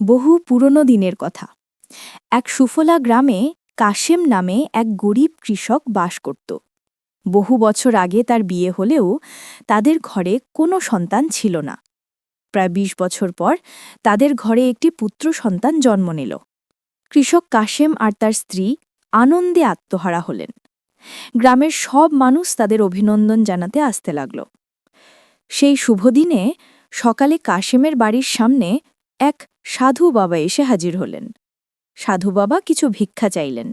বহু পুরনো দিনের কথা। এক সুফলা গ্রামে কাশেম নামে এক গরিব কৃষক বাস করত। বহু বছর আগে তার বিয়ে হলেও তাদের ঘরে কোনো সন্তান ছিল না। প্রায় ২০ বছর পর তাদের ঘরে একটি পুত্র সন্তান জন্ম নিল। কৃষক কাশেম আর তার স্ত্রী আনন্দে আত্মহারা হলেন। গ্রামের সব মানুষ তাদের অভিনন্দন জানাতে আসতে লাগল। সেই শুভদিনে সকালে কাশেমের বাড়ির সামনে এক সাধু বাবা এসে হাজির হলেন। সাধু বাবা কিছু ভিক্ষা চাইলেন।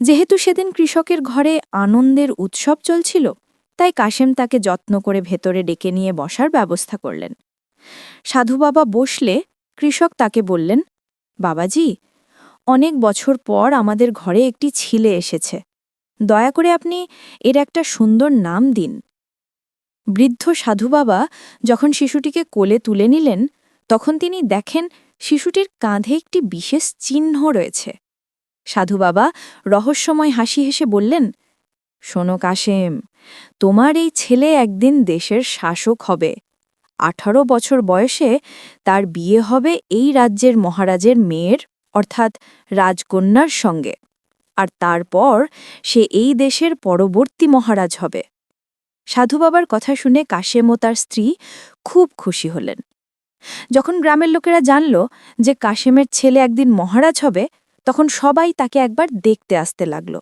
যেহেতু সেদিন কৃষকের ঘরে আনন্দের উৎসব চলছিল, তাই কাশেম তাকে যত্ন করে ভেতরে ডেকে নিয়ে বসার ব্যবস্থা করলেন। সাধু বাবা বসলে কৃষক তাকে বললেন, বাবাজি, অনেক বছর পর আমাদের ঘরে একটি ছিলে এসেছে। দয়া করে আপনি এর একটা সুন্দর নাম দিন। বৃদ্ধ সাধু বাবা যখন শিশুটিকে কোলে তুলে নিলেন তখন তিনি দেখেন শিশুটির কাঁধে একটি বিশেষ চিহ্ন রয়েছে। সাধু বাবা রহস্যময় হাসি হেসে বললেন, শোনো কাশেম, তোমার এই ছেলে একদিন দেশের শাসক হবে। আঠারো বছর বয়সে তার বিয়ে হবে এই রাজ্যের মহারাজের মেয়ের, অর্থাৎ রাজকন্যার সঙ্গে। আর তারপর সে এই দেশের পরবর্তী মহারাজ হবে। সাধু বাবার কথা শুনে কাশেম ও তার স্ত্রী খুব খুশি হলেন। যখন গ্রামের লোকেরা জানল যে কাশেমের ছেলে একদিন মহারাজ হবে, তখন সবাই তাকে একবার দেখতে আসতে লাগল।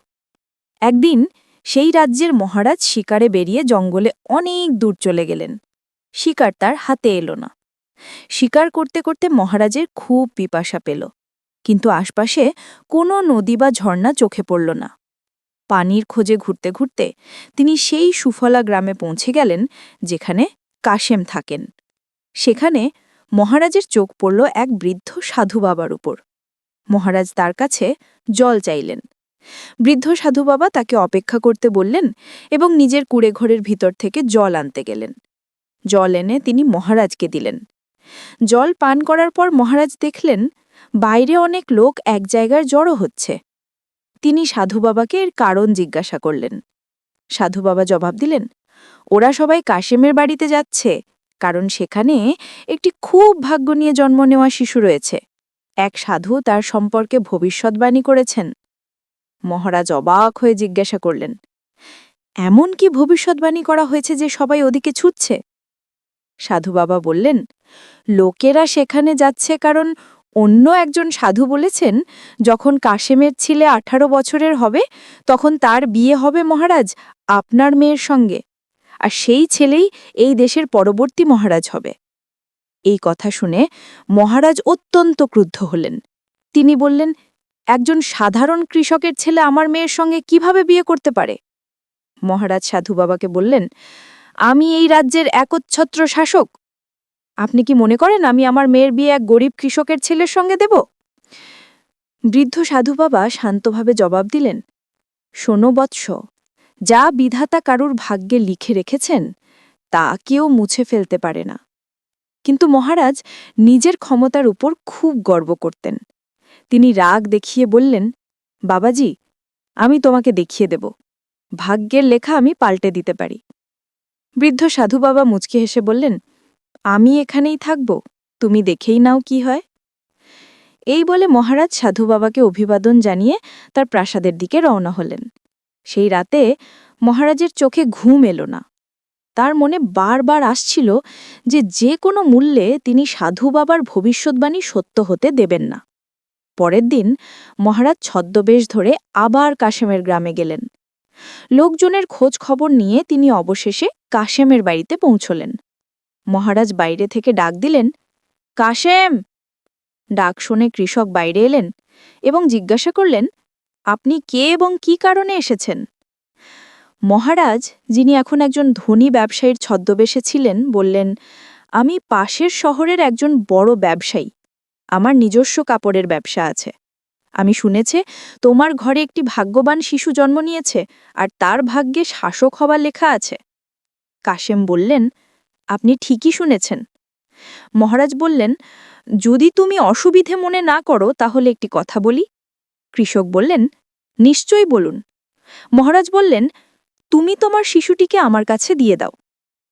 একদিন সেই রাজ্যের মহারাজ শিকারে বেরিয়ে জঙ্গলে অনেক দূর চলে গেলেন। শিকার তার হাতে এলো না। শিকার করতে করতে মহারাজের খুব পিপাসা পেল। কিন্তু আশপাশে কোনো নদী বা ঝর্ণা চোখে পড়ল না। পানির খোঁজে ঘুরতে ঘুরতে তিনি সেই সুফলা গ্রামে পৌঁছে গেলেন, যেখানে কাশেম থাকেন। সেখানে মহারাজের চোখ পড়ল এক বৃদ্ধ সাধু বাবার উপর। মহারাজ তার কাছে জল চাইলেন। বৃদ্ধ সাধু বাবা তাকে অপেক্ষা করতে বললেন এবং নিজের কুড়েঘরের ভিতর থেকে জল আনতে গেলেন। জল এনে তিনি মহারাজকে দিলেন। জল পান করার পর মহারাজ দেখলেন, বাইরে অনেক লোক এক জায়গায় জড়ো হচ্ছে। তিনি সাধু বাবাকে এর কারণ জিজ্ঞাসা করলেন। সাধু বাবা জবাব দিলেন, ওরা সবাই কাশেমের বাড়িতে যাচ্ছে। কারণ সেখানে একটি খুব ভাগ্য নিয়ে জন্ম নেওয়া শিশু রয়েছে। এক সাধু তার সম্পর্কে ভবিষ্যৎবাণী করেছেন। মহারাজ অবাক হয়ে জিজ্ঞাসা করলেন, এমন কি ভবিষ্যৎবাণী করা হয়েছে যে সবাই ওদিকে ছুটছে? সাধু বাবা বললেন, লোকেরা সেখানে যাচ্ছে কারণ অন্য একজন সাধু বলেছেন, যখন কাশেমের ছেলে আঠারো বছরের হবে, তখন তার বিয়ে হবে মহারাজ, আপনার মেয়ের সঙ্গে। আর সেই ছেলেই এই দেশের পরবর্তী মহারাজ হবে। এই কথা শুনে মহারাজ অত্যন্ত ক্রুদ্ধ হলেন। তিনি বললেন, একজন সাধারণ কৃষকের ছেলে আমার মেয়ের সঙ্গে কীভাবে বিয়ে করতে পারে? মহারাজ সাধু বাবাকে বললেন, আমি এই রাজ্যের একচ্ছত্র শাসক। আপনি কি মনে করেন আমি আমার মেয়ের বিয়ে এক গরিব কৃষকের ছেলের সঙ্গে দেব? বৃদ্ধ সাধু বাবা শান্তভাবে জবাব দিলেন, শোনো বৎস যা বিধাতা কারুর ভাগ্যে লিখে রেখেছেন, তা কেউ মুছে ফেলতে পারে না। কিন্তু মহারাজ নিজের ক্ষমতার উপর খুব গর্ব করতেন। তিনি রাগ দেখিয়ে বললেন, বাবাজি, আমি তোমাকে দেখিয়ে দেব। ভাগ্যের লেখা আমি পাল্টে দিতে পারি। বৃদ্ধ সাধু বাবা মুচকি হেসে বললেন, আমি এখানেই থাকব, তুমি দেখেই নাও কি হয়। এই বলে মহারাজ সাধু বাবাকে অভিবাদন জানিয়ে তার প্রাসাদের দিকে রওনা হলেন। সেই রাতে মহারাজের চোখে ঘুম এলো না। তার মনে বারবার আসছিল যে যে কোনো মূল্যে তিনি সাধু বাবার ভবিষ্যৎবাণী সত্য হতে দেবেন না। পরের দিন মহারাজ ছদ্মবেশ ধরে আবার কাশেমের গ্রামে গেলেন। লোকজনের খোঁজ খবর নিয়ে তিনি অবশেষে কাশেমের বাড়িতে পৌঁছলেন। মহারাজ বাইরে থেকে ডাক দিলেন, কাশেম! ডাক শুনে কৃষক বাইরে এলেন এবং জিজ্ঞাসা করলেন আপনি কে এবং কি কারণে এসেছেন? মহারাজ, যিনি এখন একজন ধনী ব্যবসায়ীর ছদ্মবেশে ছিলেন, বললেন, আমি পাশের শহরের একজন বড় ব্যবসায়ী। আমার নিজস্ব কাপড়ের ব্যবসা আছে। আমি শুনেছে, তোমার ঘরে একটি ভাগ্যবান শিশু জন্ম নিয়েছে, আর তার ভাগ্যে শাসক হবার লেখা আছে। কাশেম বললেন, আপনি ঠিকই শুনেছেন। মহারাজ বললেন, যদি তুমি অসুবিধে মনে না করো, তাহলে একটি কথা বলি। কৃষক বললেন, নিশ্চয়ই বলুন। মহারাজ বললেন, তুমি তোমার শিশুটিকে আমার কাছে দিয়ে দাও।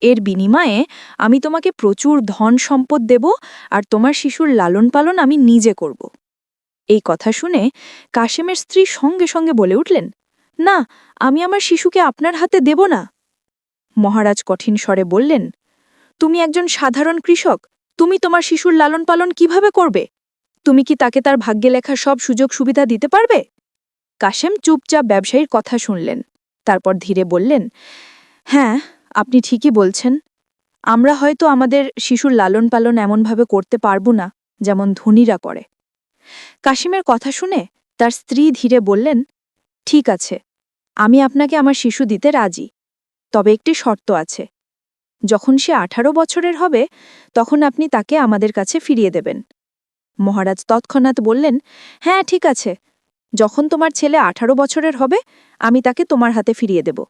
এর বিনিময়ে আমি তোমাকে প্রচুর ধন সম্পদ দেব আর তোমার শিশুর লালন পালন আমি নিজে করব। এই কথা শুনে কাশেমের স্ত্রী সঙ্গে সঙ্গে বলে উঠলেন, না, আমি আমার শিশুকে আপনার হাতে দেব না। মহারাজ কঠিন স্বরে বললেন, তুমি একজন সাধারণ কৃষক, তুমি তোমার শিশুর লালন পালন কীভাবে করবে? তুমি কি তাকে তার ভাগ্যে লেখা সব সুযোগ সুবিধা দিতে পারবে? কাশেম চুপচাপ ব্যবসায়ীর কথা শুনলেন, তারপর ধীরে বললেন হ্যাঁ আপনি ঠিকই বলছেন। আমরা হয়তো আমাদের শিশুর লালন পালন এমনভাবে করতে পারব না, যেমন ধনীরা করে। কাশিমের কথা শুনে তার স্ত্রী ধীরে বললেন, ঠিক আছে, আমি আপনাকে আমার শিশু দিতে রাজি। তবে একটি শর্ত আছে। যখন সে আঠারো বছরের হবে, তখন আপনি তাকে আমাদের কাছে ফিরিয়ে দেবেন। মহারাজ তৎক্ষণাৎ বললেন হ্যাঁ ঠিক আছে। যখন তোমার ছেলে আঠারো বছরের হবে, আমি তাকে তোমার হাতে ফিরিয়ে দেব।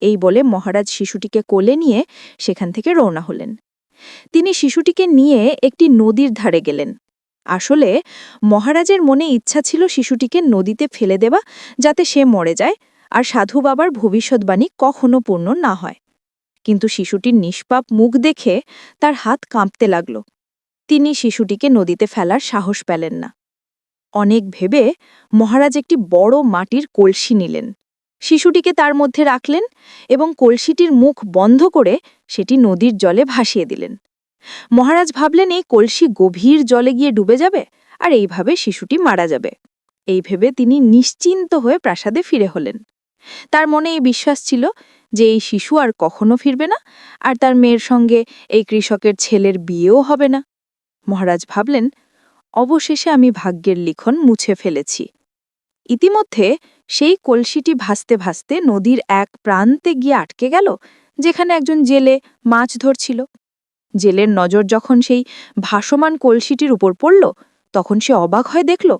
এই বলে মহারাজ শিশুটিকে কোলে নিয়ে সেখান থেকে রওনা হলেন। তিনি শিশুটিকে নিয়ে একটি নদীর ধারে গেলেন। আসলে মহারাজের মনে ইচ্ছা ছিল শিশুটিকে নদীতে ফেলে দেওয়া যাতে সে মরে যায় আর সাধু বাবার ভবিষ্যৎবাণী কখনো পূর্ণ না হয়। কিন্তু শিশুটির নিষ্পাপ মুখ দেখে তার হাত কাঁপতে লাগল। তিনি শিশুটিকে নদীতে ফেলার সাহস পেলেন না। অনেক ভেবে মহারাজ একটি বড় মাটির কলসি নিলেন। শিশুটিকে তার মধ্যে রাখলেন এবং কলসিটির মুখ বন্ধ করে সেটি নদীর জলে ভাসিয়ে দিলেন। মহারাজ ভাবলেন, এই কলসি গভীর জলে গিয়ে ডুবে যাবে আর এইভাবে শিশুটি মারা যাবে। এই ভেবে তিনি নিশ্চিন্ত হয়ে প্রাসাদে ফিরে হলেন। তার মনে এই বিশ্বাস ছিল যে এই শিশু আর কখনো ফিরবে না, আর তার মেয়ের সঙ্গে এই কৃষকের ছেলের বিয়েও হবে না। মহারাজ ভাবলেন, অবশেষে আমি ভাগ্যের লিখন মুছে ফেলেছি। ইতিমধ্যে সেই কলসিটি ভাসতে ভাসতে নদীর এক প্রান্তে গিয়ে আটকে গেল, যেখানে একজন জেলে মাছ ধরছিল। জেলের নজর যখন সেই ভাসমান কলসিটির উপর পড়ল, তখন সে অবাক হয়ে দেখল,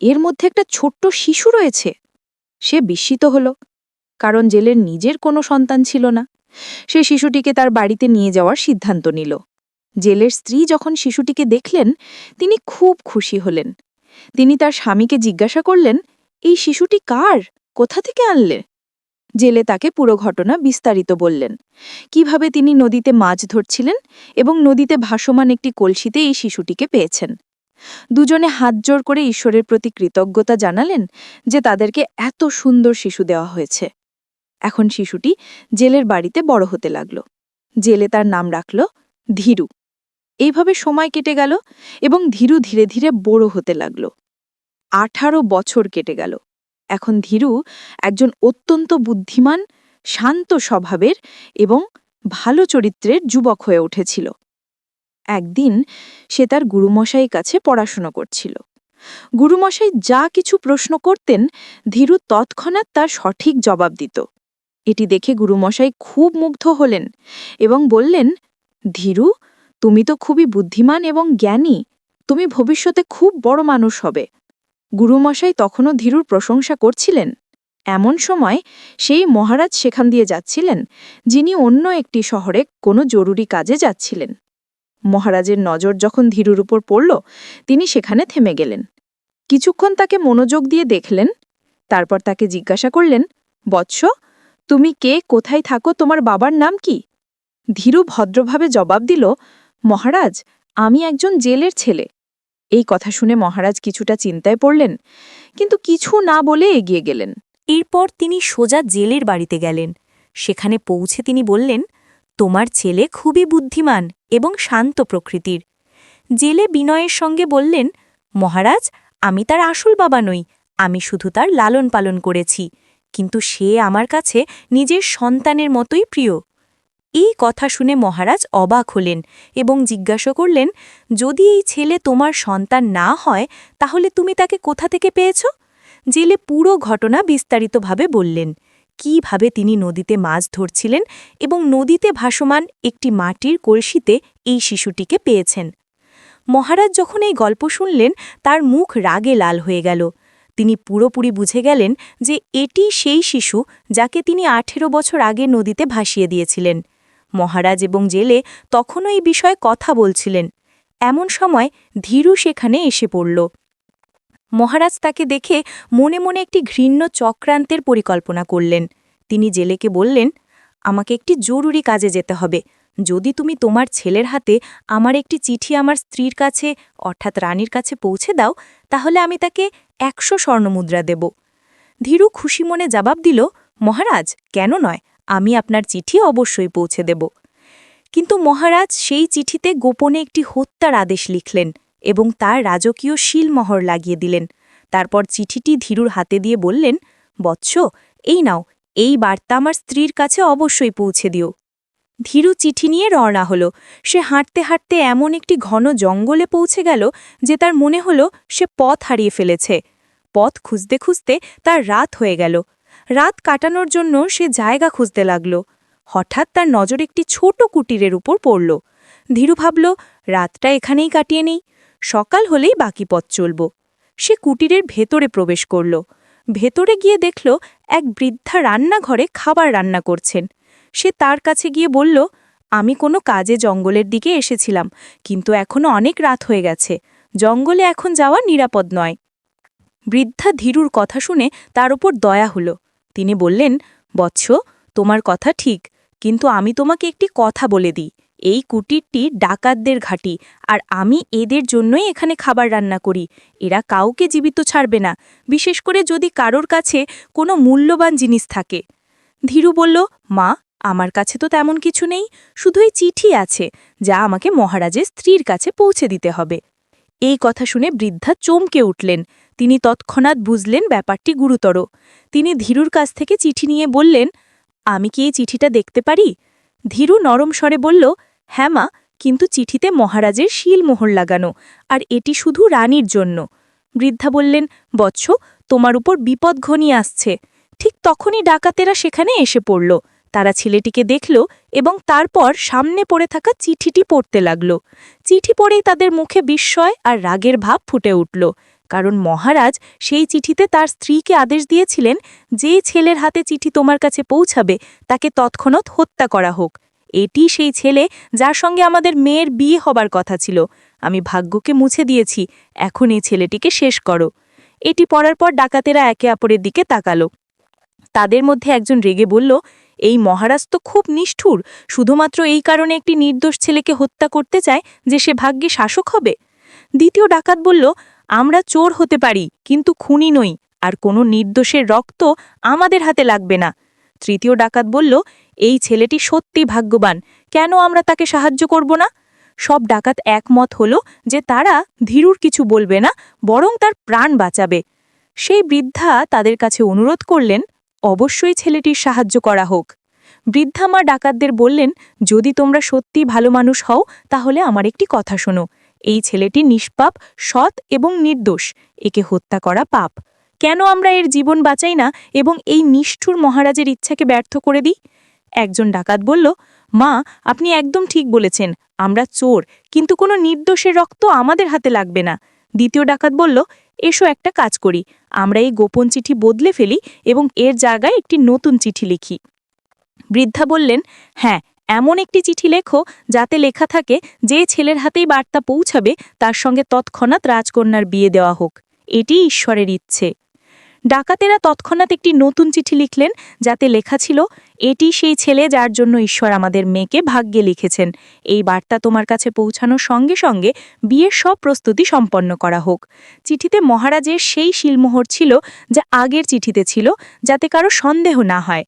এর মধ্যে একটা ছোট্ট শিশু রয়েছে। সে বিস্মিত হল, কারণ জেলের নিজের কোনো সন্তান ছিল না। সে শিশুটিকে তার বাড়িতে নিয়ে যাওয়ার সিদ্ধান্ত নিল। জেলের স্ত্রী যখন শিশুটিকে দেখলেন, তিনি খুব খুশি হলেন। তিনি তার স্বামীকে জিজ্ঞাসা করলেন, এই শিশুটি কার? কোথা থেকে আনলে? জেলে তাকে পুরো ঘটনা বিস্তারিত বললেন। কীভাবে তিনি নদীতে মাছ ধরছিলেন এবং নদীতে ভাসমান একটি কলসিতে এই শিশুটিকে পেয়েছেন। দুজনে হাত জোর করে ঈশ্বরের প্রতি কৃতজ্ঞতা জানালেন যে তাদেরকে এত সুন্দর শিশু দেওয়া হয়েছে। এখন শিশুটি জেলের বাড়িতে বড় হতে লাগল। জেলে তার নাম রাখল ধীরু। এইভাবে সময় কেটে গেল এবং ধীরু ধীরে ধীরে বড় হতে লাগল। আঠারো বছর কেটে গেল। এখন ধীরু একজন অত্যন্ত বুদ্ধিমান, শান্ত স্বভাবের এবং ভালো চরিত্রের যুবক হয়ে উঠেছিল। একদিন সে তার গুরুমশাইয়ের কাছে পড়াশোনা করছিল। গুরুমশাই যা কিছু প্রশ্ন করতেন, ধীরু তৎক্ষণাৎ তার সঠিক জবাব দিত। এটি দেখে গুরুমশাই খুব মুগ্ধ হলেন এবং বললেন, ধীরু তুমি তো খুবই বুদ্ধিমান এবং জ্ঞানী। তুমি ভবিষ্যতে খুব বড় মানুষ হবে। গুরুমশাই তখনও ধীরুর প্রশংসা করছিলেন। এমন সময় সেই মহারাজ সেখান দিয়ে যাচ্ছিলেন, যিনি অন্য একটি শহরে কোনো জরুরি কাজে যাচ্ছিলেন। মহারাজের নজর যখন ধীরুর উপর পড়ল, তিনি সেখানে থেমে গেলেন। কিছুক্ষণ তাকে মনোযোগ দিয়ে দেখলেন, তারপর তাকে জিজ্ঞাসা করলেন, বৎস, তুমি কে? কোথায় থাকো? তোমার বাবার নাম কি? ধীরু ভদ্রভাবে জবাব দিল মহারাজ, আমি একজন জেলের ছেলে। এই কথা শুনে মহারাজ কিছুটা চিন্তায় পড়লেন, কিন্তু কিছু না বলে এগিয়ে গেলেন। এরপর তিনি সোজা জেলের বাড়িতে গেলেন। সেখানে পৌঁছে তিনি বললেন, তোমার ছেলে খুবই বুদ্ধিমান এবং শান্ত প্রকৃতির। জেলে বিনয়ের সঙ্গে বললেন, মহারাজ, আমি তার আসল বাবা নই, আমি শুধু তার লালন পালন করেছি, কিন্তু সে আমার কাছে নিজের সন্তানের মতোই প্রিয়। এই কথা শুনে মহারাজ অবাক হলেন এবং জিজ্ঞাসা করলেন, যদি এই ছেলে তোমার সন্তান না হয়, তাহলে তুমি তাকে কোথা থেকে পেয়েছ? জেলে পুরো ঘটনা বিস্তারিতভাবে বললেন। কীভাবে তিনি নদীতে মাছ ধরছিলেন এবং নদীতে ভাসমান একটি মাটির কলসিতে এই শিশুটিকে পেয়েছেন? মহারাজ যখন এই গল্প শুনলেন, তার মুখ রাগে লাল হয়ে গেল। তিনি পুরোপুরি বুঝে গেলেন যে এটি সেই শিশু যাকে তিনি আঠেরো বছর আগে নদীতে ভাসিয়ে দিয়েছিলেন। মহারাজ এবং জেলে তখনও এই বিষয়ে কথা বলছিলেন। এমন সময় ধীরু সেখানে এসে পড়ল। মহারাজ তাকে দেখে মনে মনে একটি ঘৃণ্য চক্রান্তের পরিকল্পনা করলেন। তিনি জেলেকে বললেন, আমাকে একটি জরুরি কাজে যেতে হবে। যদি তুমি তোমার ছেলের হাতে আমার একটি চিঠি আমার স্ত্রীর কাছে, অর্থাৎ রানীর কাছে পৌঁছে দাও, তাহলে আমি তাকে একশো স্বর্ণমুদ্রা দেব। ধীরু খুশি মনে জবাব দিল, মহারাজ, কেন নয়? আমি আপনার চিঠি অবশ্যই পৌঁছে দেব। কিন্তু মহারাজ সেই চিঠিতে গোপনে একটি হত্যার আদেশ লিখলেন এবং তার রাজকীয় শিলমোহর লাগিয়ে দিলেন। তারপর চিঠিটি ধীরুর হাতে দিয়ে বললেন, বৎস, এই নাও, এই বার্তা আমার স্ত্রীর কাছে অবশ্যই পৌঁছে দিও। ধীরু চিঠি নিয়ে রওনা হল। সে হাঁটতে হাঁটতে এমন একটি ঘন জঙ্গলে পৌঁছে গেল যে তার মনে হল সে পথ হারিয়ে ফেলেছে। পথ খুঁজতে খুঁজতে তার রাত হয়ে গেল। রাত কাটানোর জন্য সে জায়গা খুঁজতে লাগল। হঠাৎ তার নজর একটি ছোট কুটিরের উপর পড়ল। ধীরু ভাবল, রাতটা এখানেই কাটিয়ে নেই। সকাল হলেই বাকি পথ চলব। সে কুটিরের ভেতরে প্রবেশ করল। ভেতরে গিয়ে দেখল, এক বৃদ্ধা রান্নাঘরে খাবার রান্না করছেন। সে তার কাছে গিয়ে বলল, আমি কোনো কাজে জঙ্গলের দিকে এসেছিলাম, কিন্তু এখনও অনেক রাত হয়ে গেছে। জঙ্গলে এখন যাওয়া নিরাপদ নয়। বৃদ্ধা ধীরুর কথা শুনে তার উপর দয়া হল। তিনি বললেন, বৎস, তোমার কথা ঠিক, কিন্তু আমি তোমাকে একটি কথা বলে দিই। এই কুটিরটি ডাকাতদের ঘাঁটি, আর আমি এদের জন্যই এখানে খাবার রান্না করি। এরা কাউকে জীবিত ছাড়বে না, বিশেষ করে যদি কারোর কাছে কোনো মূল্যবান জিনিস থাকে। ধীরু বলল, মা, আমার কাছে তো তেমন কিছু নেই। শুধু এই চিঠি আছে, যা আমাকে মহারাজের স্ত্রীর কাছে পৌঁছে দিতে হবে। এই কথা শুনে বৃদ্ধা চমকে উঠলেন। তিনি তৎক্ষণাৎ বুঝলেন ব্যাপারটি গুরুতর। তিনি ধীরুর কাছ থেকে চিঠি নিয়ে বললেন, আমি কি এই চিঠিটা দেখতে পারি? ধীরু নরম স্বরে বলল হ্যাঁ মা, কিন্তু চিঠিতে মহারাজের শিলমোহর লাগানো, আর এটি শুধু রানীর জন্য। বৃদ্ধা বললেন, বৎস, তোমার উপর বিপদ ঘনিয়ে আসছে। ঠিক তখনই ডাকাতেরা সেখানে এসে পড়ল। তারা ছেলেটিকে দেখল এবং তারপর সামনে পড়ে থাকা চিঠিটি পড়তে লাগল। চিঠি পড়েই তাদের মুখে বিস্ময় আর রাগের ভাব ফুটে উঠল, কারণ মহারাজ সেই চিঠিতে তার স্ত্রীকে আদেশ দিয়েছিলেন, যে ছেলের হাতে চিঠি তোমার কাছে পৌঁছাবে, তাকে তৎক্ষণাৎ হত্যা করা হোক। এটি সেই ছেলে যার সঙ্গে আমাদের মেয়ের বিয়ে হবার কথা ছিল। আমি ভাগ্যকে মুছে দিয়েছি, এখন এই ছেলেটিকে শেষ করো। এটি পড়ার পর ডাকাতেরা একে অপরের দিকে তাকালো। তাদের মধ্যে একজন রেগে বলল এই মহারাজ তো খুব নিষ্ঠুর, শুধুমাত্র এই কারণে একটি নির্দোষ ছেলেকে হত্যা করতে চায় যে সে ভাগ্যে শাসক হবে। দ্বিতীয় ডাকাত বলল, আমরা চোর হতে পারি, কিন্তু খুনি নই, আর কোনো নির্দোষের রক্ত আমাদের হাতে লাগবে না। তৃতীয় ডাকাত বলল, এই ছেলেটি সত্যি ভাগ্যবান, কেন আমরা তাকে সাহায্য করব না? সব ডাকাত একমত হল যে তারা ধীরুর কিছু বলবে না, বরং তার প্রাণ বাঁচাবে। সেই বৃদ্ধা তাদের কাছে অনুরোধ করলেন অবশ্যই ছেলেটির সাহায্য করা হোক। বৃদ্ধা মা ডাকাতদের বললেন, যদি তোমরা সত্যি ভালো মানুষ হও, তাহলে আমার একটি কথা শোনো। এই ছেলেটি নিষ্পাপ, সৎ এবং নির্দোষ। একে হত্যা করা পাপ। কেন আমরা এর জীবন বাঁচাই না এবং এই নিষ্ঠুর মহারাজের ইচ্ছাকে ব্যর্থ করে দিই? একজন ডাকাত বলল, মা, আপনি একদম ঠিক বলেছেন। আমরা চোর, কিন্তু কোনো নির্দোষের রক্ত আমাদের হাতে লাগবে না। দ্বিতীয় ডাকাত বলল এসো একটা কাজ করি। আমরা এই গোপন চিঠি বদলে ফেলি এবং এর জায়গায় একটি নতুন চিঠি লিখি। বৃদ্ধা বললেন হ্যাঁ এমন একটি চিঠি লেখো যাতে লেখা থাকে, যে ছেলের হাতেই বার্তা পৌঁছাবে, তার সঙ্গে তৎক্ষণাৎ রাজকন্যার বিয়ে দেওয়া হোক। এটি ঈশ্বরের ইচ্ছে। ডাকাতেরা তৎক্ষণাৎ একটি নতুন চিঠি লিখলেন, যাতে লেখা ছিল, এটি সেই ছেলে যার জন্য ঈশ্বর আমাদের মেয়েকে ভাগ্যে লিখেছেন। এই বার্তা তোমার কাছে পৌঁছানোর সঙ্গে সঙ্গে বিয়ের সব প্রস্তুতি সম্পন্ন করা হোক। চিঠিতে মহারাজের সেই শিলমোহর ছিল, যা আগের চিঠিতে ছিল, যাতে কারও সন্দেহ না হয়।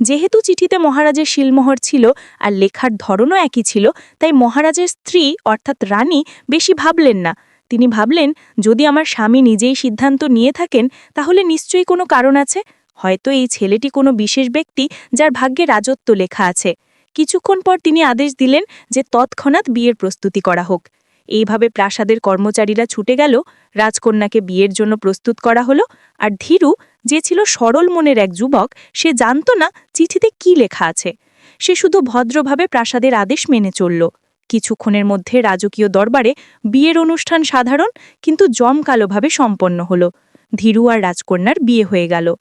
যেহেতু চিঠিতে মহারাজের শিলমোহর ছিল আর লেখার ধরনও একই ছিল, তাই মহারাজের স্ত্রী, অর্থাৎ রানী, বেশি ভাবলেন না। তিনি ভাবলেন, যদি আমার স্বামী নিজেই সিদ্ধান্ত নিয়ে থাকেন, তাহলে নিশ্চয়ই কোনো কারণ আছে। হয়তো এই ছেলেটি কোনো বিশেষ ব্যক্তি যার ভাগ্যে রাজত্ব লেখা আছে। কিছুক্ষণ পর তিনি আদেশ দিলেন যে তৎক্ষণাৎ বিয়ের প্রস্তুতি করা হোক। এইভাবে প্রাসাদের কর্মচারীরা ছুটে গেল, রাজকন্যাকে বিয়ের জন্য প্রস্তুত করা হলো, আর ধীরু, যে ছিল সরল মনের এক যুবক, সে জানত না চিঠিতে কি লেখা আছে। সে শুধু ভদ্রভাবে প্রাসাদের আদেশ মেনে চলল। কিছুক্ষণের মধ্যে রাজকীয় দরবারে বিয়ের অনুষ্ঠান সাধারণ কিন্তু জমকালোভাবে সম্পন্ন হল। ধীরু আর রাজকন্যার বিয়ে হয়ে গেল।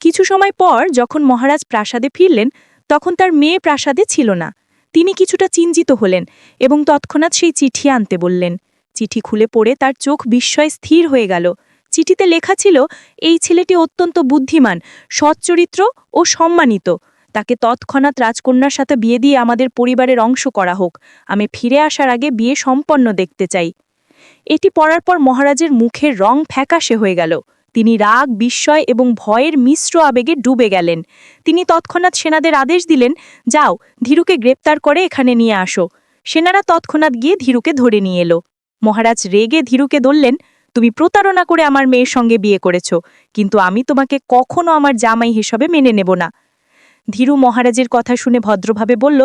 কিছু সময় পর যখন মহারাজ প্রাসাদে ফিরলেন, তখন তার মেয়ে প্রাসাদে ছিল না। তিনি কিছুটা চিন্তিত হলেন এবং তৎক্ষণাৎ সেই চিঠি আনতে বললেন। চিঠি খুলে পড়ে তার চোখ বিস্ময় স্থির হয়ে গেল। চিঠিতে লেখা ছিল, এই ছেলেটি অত্যন্ত বুদ্ধিমান, সচ্চরিত্র ও সম্মানিত। তাকে তৎক্ষণাৎ রাজকন্যার সাথে বিয়ে দিয়ে আমাদের পরিবারের অংশ করা হোক। আমি ফিরে আসার আগে বিয়ে সম্পন্ন দেখতে চাই। এটি পড়ার পর মহারাজের মুখের রং ফ্যাকাশে হয়ে গেল। তিনি রাগ, বিস্ময় এবং ভয়ের মিশ্র আবেগে ডুবে গেলেন। তিনি তৎক্ষণাৎ সেনাদের আদেশ দিলেন, যাও, ধীরুকে গ্রেপ্তার করে এখানে নিয়ে আসো। সেনারা তৎক্ষণাৎ গিয়ে ধীরুকে ধরে নিয়ে এলো। মহারাজ রেগে ধীরুকে ধরলেন, তুমি প্রতারণা করে আমার মেয়ের সঙ্গে বিয়ে করেছ, কিন্তু আমি তোমাকে কখনো আমার জামাই হিসাবে মেনে নেব না। ধীরু মহারাজের কথা শুনে ভদ্রভাবে বলল,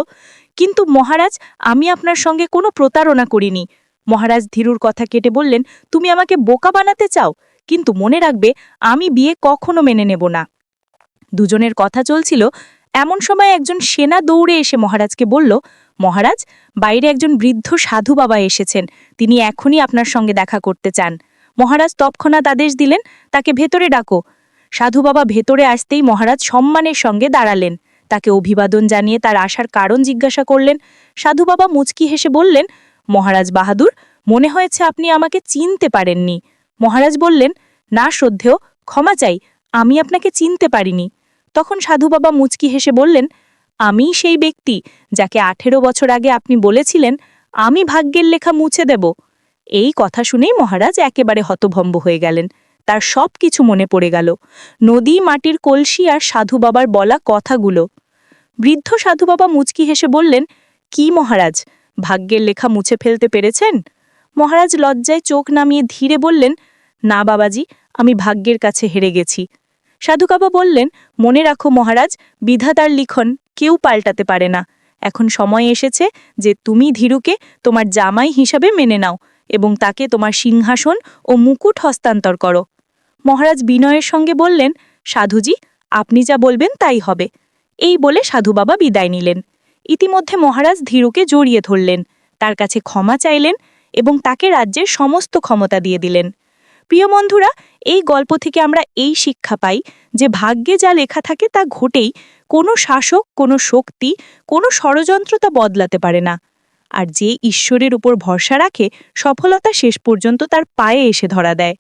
কিন্তু মহারাজ, আমি আপনার সঙ্গে কোনো প্রতারণা করিনি। মহারাজ ধীরুর কথা কেটে বললেন, তুমি আমাকে বোকা বানাতে চাও, কিন্তু মনে রাখবে, আমি বিয়ে কখনো মেনে নেব না। দুজনের কথা চলছিল। এমন সময় একজন সেনা দৌড়ে এসে মহারাজকে বলল, মহারাজ, বাইরে একজন বৃদ্ধ সাধু বাবা এসেছেন, তিনি এখনই আপনার সঙ্গে দেখা করতে চান। মহারাজ তৎক্ষণাৎ আদেশ দিলেন, তাকে ভেতরে ডাকো। সাধু বাবা ভেতরে আসতেই মহারাজ সম্মানের সঙ্গে দাঁড়ালেন। তাকে অভিবাদন জানিয়ে তার আসার কারণ জিজ্ঞাসা করলেন। সাধু বাবা মুচকি হেসে বললেন, মহারাজ বাহাদুর, মনে হয়েছে আপনি আমাকে চিনতে পারেননি। মহারাজ বললেন, না শ্রদ্ধেয়, ক্ষমা চাই, আমি আপনাকে চিনতে পারিনি। তখন সাধু বাবা মুচকি হেসে বললেন আমিই সেই ব্যক্তি যাকে আঠেরো বছর আগে আপনি বলেছিলেন, আমি ভাগ্যের লেখা মুছে দেব। এই কথা শুনেই মহারাজ একেবারে হতভম্ব হয়ে গেলেন। তার সব কিছু মনে পড়ে গেল। নদী, মাটির কলসি আর সাধু বাবার বলা কথাগুলো। বৃদ্ধ সাধু বাবা মুচকি হেসে বললেন, কি মহারাজ, ভাগ্যের লেখা মুছে ফেলতে পেরেছেন? মহারাজ লজ্জায় চোখ নামিয়ে ধীরে বললেন, না বাবাজি, আমি ভাগ্যের কাছে হেরে গেছি। সাধু বাবা বললেন, মনে রাখো মহারাজ, বিধাতার লিখন কেউ পাল্টাতে পারে না। এখন সময় এসেছে যে তুমি ধীরুকে তোমার জামাই হিসাবে মেনে নাও এবং তাকে তোমার সিংহাসন ও মুকুট হস্তান্তর করো। মহারাজ বিনয়ের সঙ্গে বললেন, সাধুজি, আপনি যা বলবেন তাই হবে। এই বলে সাধু বাবা বিদায় নিলেন। ইতিমধ্যে মহারাজ ধীরুকে জড়িয়ে ধরলেন, তার কাছে ক্ষমা চাইলেন এবং তাকে রাজ্যের সমস্ত ক্ষমতা দিয়ে দিলেন। প্রিয় বন্ধুরা, এই গল্প থেকে আমরা এই শিক্ষা পাই যে ভাগ্যে যা লেখা থাকে তা ঘটেই কোনো শাসক, কোনো শক্তি, কোনো ষড়যন্ত্র তা বদলাতে পারে না। আর যে ঈশ্বরের উপর ভরসা রাখে, সফলতা শেষ পর্যন্ত তার পায়ে এসে ধরা দেয়।